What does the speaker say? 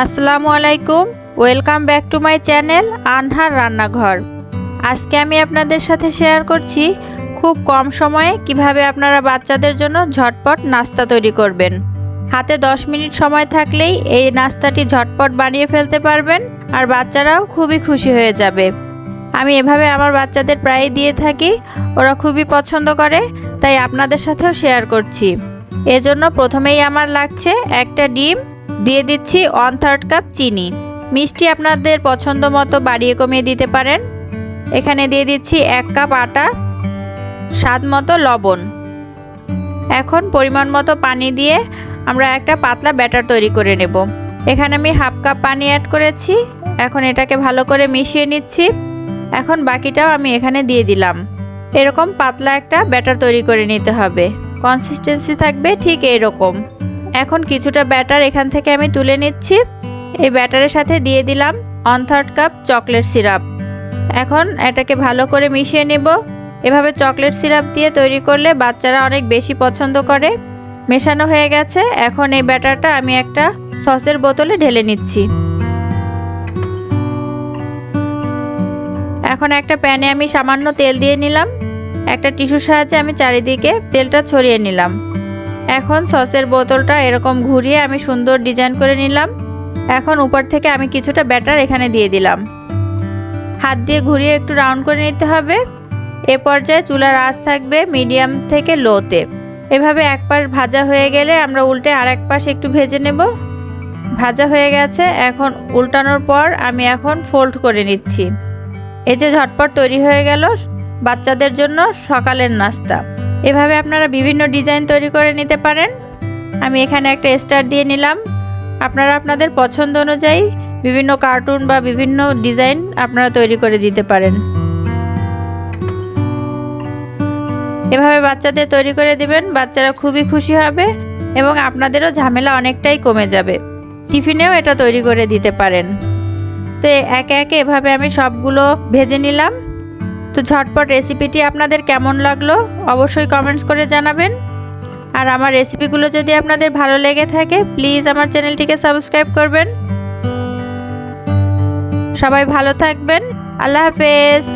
আসসালামু আলাইকুম, welcome back to my channel Anhar Rannaghor. আজকে আমি আপনাদের সাথে শেয়ার করছি খুব কম সময়ে কীভাবে আপনারা বাচ্চাদের জন্য ঝটপট নাস্তা তৈরি করবেন। হাতে 10 মিনিট সময় থাকলেই এই নাস্তাটি ঝটপট বানিয়ে ফেলতে পারবেন আর বাচ্চারাও খুবই খুশি হয়ে যাবে। আমি এভাবে আমার বাচ্চাদের প্রায়ই দিয়ে থাকি, ওরা খুবই পছন্দ করে, তাই আপনাদের সাথেও শেয়ার করছি। এজন্য প্রথমেই আমার লাগছে একটা ডিম দিয়ে দিচ্ছি ওয়ান থার্ড কাপ চিনি। মিষ্টি আপনাদের পছন্দ মতো বাড়িয়ে কমিয়ে দিতে পারেন। এখানে দিয়ে দিচ্ছি এক কাপ আটা, স্বাদ মতো লবণ। এখন পরিমাণ মতো পানি দিয়ে আমরা একটা পাতলা ব্যাটার তৈরি করে নেব। এখানে আমি হাফ কাপ পানি অ্যাড করেছি। এখন এটাকে ভালো করে মিশিয়ে নিচ্ছি। এখন বাকিটাও আমি এখানে দিয়ে দিলাম। এরকম পাতলা একটা ব্যাটার তৈরি করে নিতে হবে। কনসিস্টেন্সি থাকবে ঠিক এইরকম। এখন কিছুটা ব্যাটার এখান থেকে আমি তুলে নিচ্ছি। এই ব্যাটারের সাথে দিয়ে দিলাম one third cup chocolate syrup. এখন এটাকে ভালো করে মিশিয়ে নেব। এভাবে চকলেট সিরাপ দিয়ে তৈরি করলে বাচ্চারা অনেক বেশি পছন্দ করে। মেশানো হয়ে গেছে। এখন এই ব্যাটারটা আমি একটা সসের বোতলে ঢেলে নিচ্ছি। এখন একটা প্যানে আমি সামান্য তেল দিয়ে নিলাম। একটা টিস্যুর সাহায্যে আমি চারিদিকে তেলটা ছড়িয়ে নিলাম। এখন সসের বোতলটা এরকম ঘুরিয়ে আমি সুন্দর ডিজাইন করে নিলাম। এখন উপর থেকে আমি কিছুটা ব্যাটার এখানে দিয়ে দিলাম। হাত দিয়ে ঘুরিয়ে একটু রাউন্ড করে নিতে হবে। এ পর্যায়ে চুলার আঁচ থাকবে মিডিয়াম থেকে লোতে। এভাবে এক পাশ ভাজা হয়ে গেলে আমরা উল্টে আর এক পাশ একটু ভেজে নেব। ভাজা হয়ে গেছে, এখন উল্টানোর পর আমি এখন ফোল্ড করে নিচ্ছি। এই যে ঝটপট তৈরি হয়ে গেল বাচ্চাদের জন্য সকালের নাস্তা। এভাবে আপনারা বিভিন্ন ডিজাইন তৈরি করে নিতে পারেন। আমি এখানে একটা স্টার দিয়ে নিলাম। আপনারা আপনাদের পছন্দ অনুযায়ী বিভিন্ন কার্টুন বা বিভিন্ন ডিজাইন আপনারা তৈরি করে দিতে পারেন। এভাবে বাচ্চাদের তৈরি করে দিবেন, বাচ্চারা খুবই খুশি হবে এবং আপনাদেরও ঝামেলা অনেকটাই কমে যাবে। টিফিনেও এটা তৈরি করে দিতে পারেন। তো একে একে এভাবে আমি সবগুলো ভেজে নিলাম। তো ঝটপট রেসিপিটি আপনাদের কেমন লাগল অবশ্যই কমেন্টস করে জানাবেন। আর আমার রেসিপিগুলো যদি আপনাদের ভালো লেগে থাকে প্লিজ আমার চ্যানেলটিকে সাবস্ক্রাইব করবেন। সবাই ভালো থাকবেন। আল্লাহ হাফেজ।